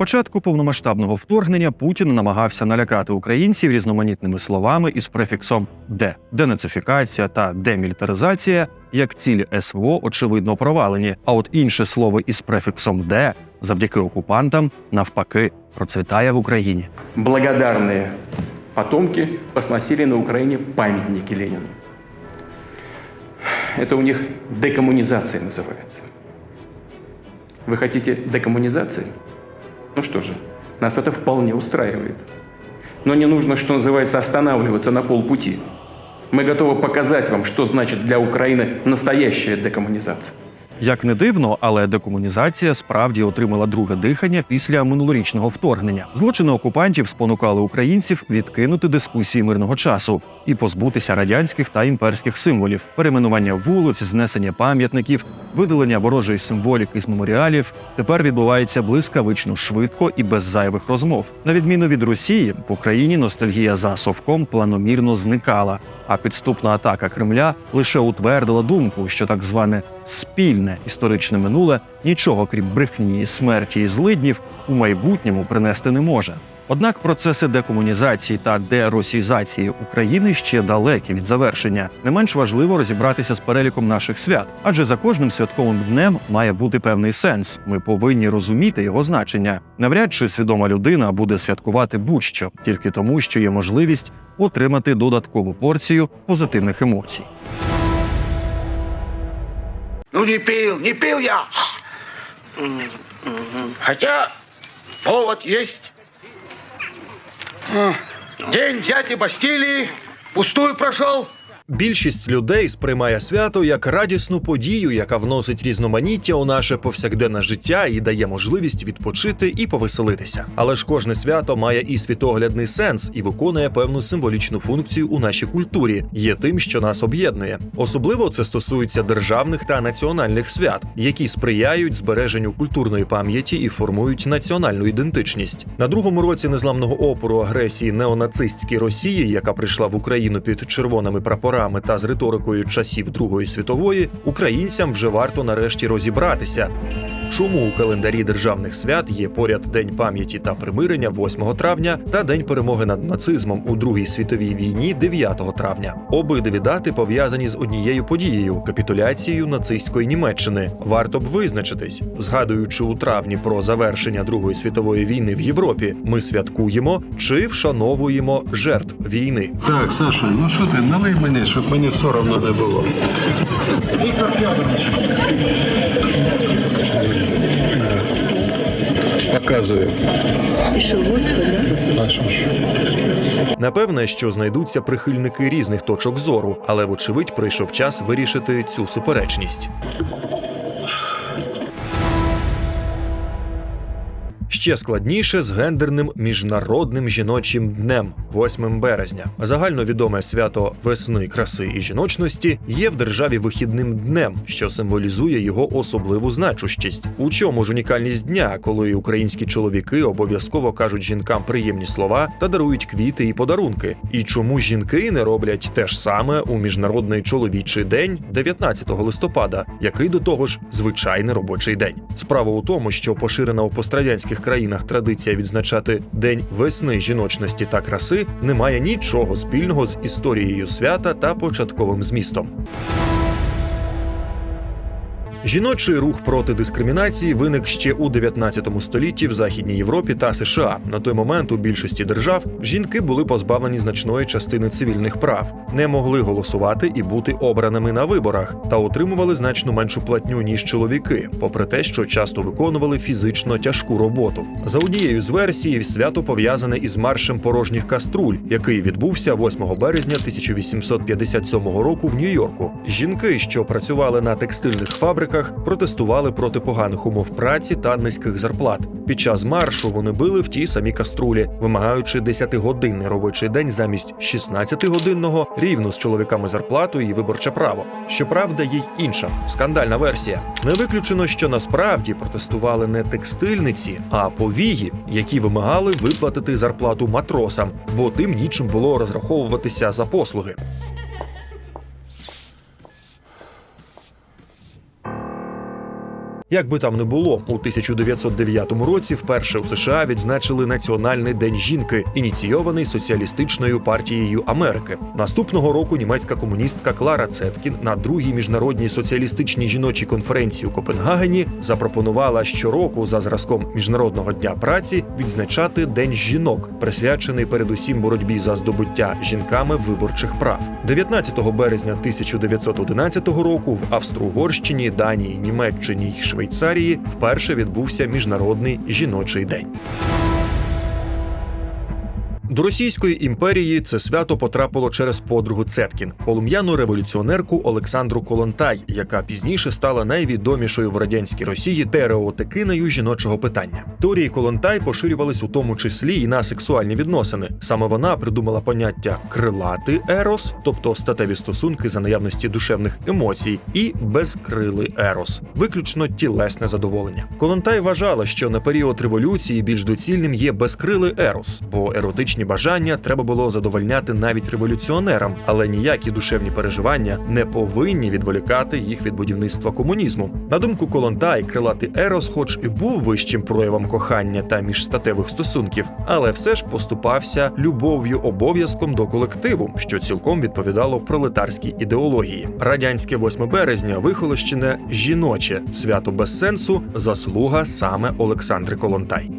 На початку повномасштабного вторгнення Путін намагався налякати українців різноманітними словами із префіксом «де» – денацифікація та демілітаризація, як цілі СВО очевидно провалені. А от інше слово із префіксом «де» завдяки окупантам навпаки процвітає в Україні. благодарные потомки посносили на Украине памятники Ленину. Это у них декоммунизация называется. Вы хотите декоммунизации? Ну что же, нас это вполне устраивает. Но не нужно, что называется, останавливаться на полпути. Мы готовы показать вам, что значит для Украины настоящая декоммунизация. Як не дивно, але декомунізація справді отримала друге дихання після минулорічного вторгнення. Злочини окупантів спонукали українців відкинути дискусії мирного часу і позбутися радянських та імперських символів, перейменування вулиць, знесення пам'ятників, видалення ворожої символіки з меморіалів тепер відбувається блискавично швидко і без зайвих розмов. На відміну від Росії, в Україні ностальгія за совком планомірно зникала, а підступна атака Кремля лише утвердила думку, що так зване спільне історичне минуле нічого крім брехні, смерті і злиднів у майбутньому принести не може. Однак процеси декомунізації та деросізації України ще далекі від завершення. Не менш важливо розібратися з переліком наших свят, адже за кожним святковим днем має бути певний сенс. Ми повинні розуміти його значення. Навряд чи свідома людина буде святкувати будь-що тільки тому, що є можливість отримати додаткову порцію позитивних емоцій. Ну не пил, не пил я. Хотя повод есть. День взятия Бастилии пустую прошел. Більшість людей сприймає свято як радісну подію, яка вносить різноманіття у наше повсякденне життя і дає можливість відпочити і повеселитися. Але ж кожне свято має і світоглядний сенс і виконує певну символічну функцію у нашій культурі, є тим, що нас об'єднує. Особливо це стосується державних та національних свят, які сприяють збереженню культурної пам'яті і формують національну ідентичність. На другому році незламного опору агресії неонацистській Росії, яка прийшла в Україну під червоними прапорами та з риторикою часів Другої світової, українцям вже варто нарешті розібратися, чому у календарі державних свят є поряд День пам'яті та примирення 8 травня та День перемоги над нацизмом у Другій світовій війні 9 травня. Обидві дати пов'язані з однією подією капітуляцією нацистської Німеччини. Варто б визначитись, згадуючи у травні про завершення Другої світової війни в Європі, ми святкуємо чи вшановуємо жертв війни. Так, Саша, ну що ти, налий мені, щоб мені соромно не було. Віктор Федорович. ж? Напевне, що знайдуться прихильники різних точок зору, але вочевидь прийшов час вирішити цю суперечність. Ще складніше з гендерним міжнародним жіночим днем 8 березня. Загальновідоме свято весни, краси і жіночності є в державі вихідним днем, що символізує його особливу значущість. У чому ж унікальність дня, коли українські чоловіки обов'язково кажуть жінкам приємні слова та дарують квіти і подарунки? І чому жінки не роблять те ж саме у міжнародний чоловічий день 19 листопада, який до того ж звичайний робочий день? Справа у тому, що поширена у пострадянських країнах традиція відзначати День весни жіночності та краси не має нічого спільного з історією свята та початковим змістом. Жіночий рух проти дискримінації виник ще у 19 столітті в Західній Європі та США. На той момент у більшості держав жінки були позбавлені значної частини цивільних прав, не могли голосувати і бути обраними на виборах та отримували значно меншу платню ніж чоловіки, попри те, що часто виконували фізично тяжку роботу. За однією з версій, свято пов'язане із маршем порожніх каструль, який відбувся 8 березня 1857 року в Нью-Йорку. Жінки, що працювали на текстильних фабриках, протестували проти поганих умов праці та низьких зарплат. Під час маршу вони били в ті самі каструлі, вимагаючи 10-годинний робочий день замість 16-годинного, рівну з чоловіками зарплату і виборче право. Щоправда, є й інша скандальна версія. Не виключено, що насправді протестували не текстильниці, а повії, які вимагали виплатити зарплату матросам, бо тим нічим було розраховуватися за послуги. Як би там не було, у 1909 році вперше у США відзначили Національний день жінки, ініційований соціалістичною партією Америки. Наступного року німецька комуністка Клара Цеткін на другій міжнародній соціалістичній жіночій конференції у Копенгагені запропонувала щороку за зразком міжнародного дня праці відзначати День жінок, присвячений передусім боротьбі за здобуття жінками виборчих прав. 19 березня 1911 року в Австро-Угорщині, Данії, Німеччині й Швейцарії вперше відбувся міжнародний жіночий день. До Російської імперії це свято потрапило через подругу Цеткін, полум'яну революціонерку Олександру Колонтай, яка пізніше стала найвідомішою в радянській Росії тереотикинею жіночого питання. Теорії Колонтай поширювались у тому числі і на сексуальні відносини. Саме вона придумала поняття крилатий ерос, тобто статеві стосунки за наявності душевних емоцій, і безкрилий ерос, виключно тілесне задоволення. Колонтай вважала, що на період революції більш доцільним є безкрилий ерос, бо еротичні бажання треба було задовольняти навіть революціонерам, але ніякі душевні переживання не повинні відволікати їх від будівництва комунізму. На думку Колонтай, крилатий ерос, хоч і був вищим проявом кохання та міжстатевих стосунків, але все ж поступався любов'ю обов'язком до колективу, що цілком відповідало пролетарській ідеології. Радянське 8 березня вихолощене жіноче свято без сенсу, заслуга саме Олександри Колонтай.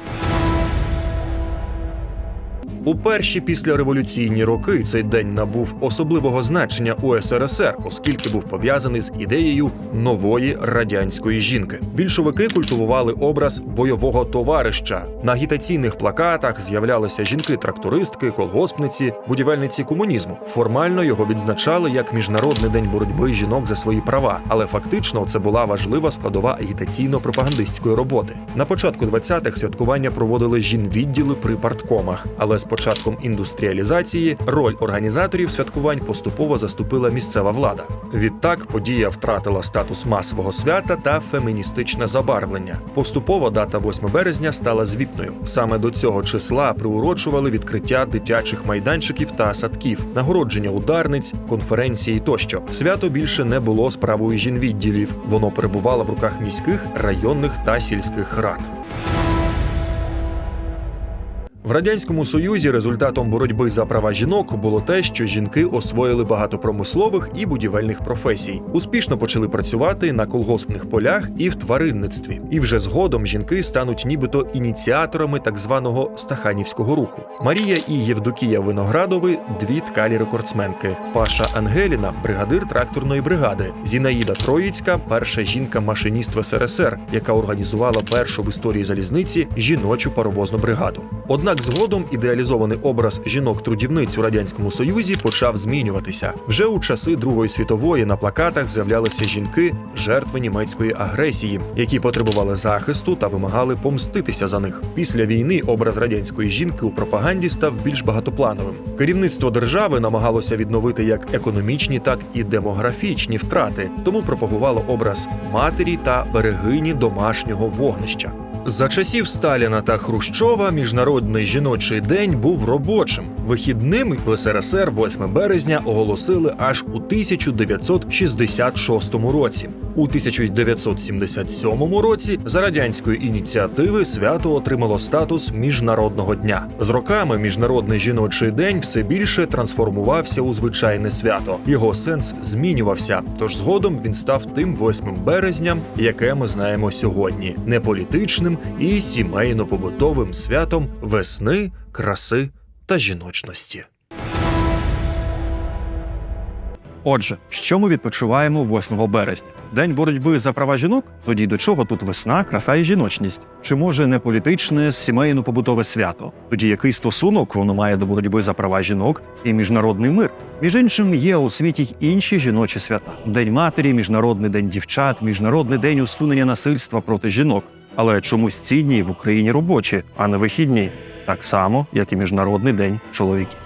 У перші післяреволюційні роки цей день набув особливого значення у СРСР, оскільки був пов'язаний з ідеєю нової радянської жінки. Більшовики культивували образ бойового товариша. На агітаційних плакатах з'являлися жінки-трактористки, колгоспниці, будівельниці комунізму. Формально його відзначали як міжнародний день боротьби жінок за свої права, але фактично це була важлива складова агітаційно-пропагандистської роботи. На початку 20-х святкування проводили жінвідділи при парткомах, але з початком індустріалізації роль організаторів святкувань поступово заступила місцева влада. Відтак подія втратила статус масового свята та феміністичне забарвлення. Поступово дата 8 березня стала звітною. Саме до цього числа приурочували відкриття дитячих майданчиків та садків, нагородження ударниць, конференції тощо. Свято більше не було справою жінвідділів. Воно перебувало в руках міських, районних та сільських рад. В радянському союзі результатом боротьби за права жінок було те, що жінки освоїли багато промислових і будівельних професій, успішно почали працювати на колгоспних полях і в тваринництві. І вже згодом жінки стануть нібито ініціаторами так званого стаханівського руху. Марія і Євдокія Виноградови дві ткалі рекордсменки. Паша Ангеліна бригадир тракторної бригади. Зінаїда Троїцька перша жінка-машиніст в СРСР, яка організувала першу в історії залізниці жіночу паровозну бригаду. Однак згодом ідеалізований образ жінок-трудівниць у радянському союзі почав змінюватися. Вже у часи Другої світової на плакатах з'являлися жінки, жертви німецької агресії, які потребували захисту та вимагали помститися за них. Після війни образ радянської жінки у пропаганді став більш багатоплановим. Керівництво держави намагалося відновити як економічні, так і демографічні втрати, тому пропагувало образ матері та берегині домашнього вогнища. За часів Сталіна та Хрущова міжнародний жіночий день був робочим. Вихідним в СРСР 8 березня оголосили аж у 1966 році. У 1977 році за радянської ініціативи свято отримало статус міжнародного дня. З роками міжнародний жіночий день все більше трансформувався у звичайне свято. Його сенс змінювався. Тож згодом він став тим 8 березня, яке ми знаємо сьогодні, неполітичним і сімейно-побутовим святом весни, краси та жіночності. Отже, що ми відпочиваємо 8 березня? День боротьби за права жінок? Тоді до чого тут весна, краса і жіночність? Чи може не політичне, сімейно-побутове свято? Тоді який стосунок воно має до боротьби за права жінок і міжнародний мир? Між іншим, є у світі й інші жіночі свята: День матері, міжнародний день дівчат, міжнародний день усунення насильства проти жінок. Але чомусь ці дні в Україні робочі, а не вихідні, так само, як і міжнародний день чоловіків.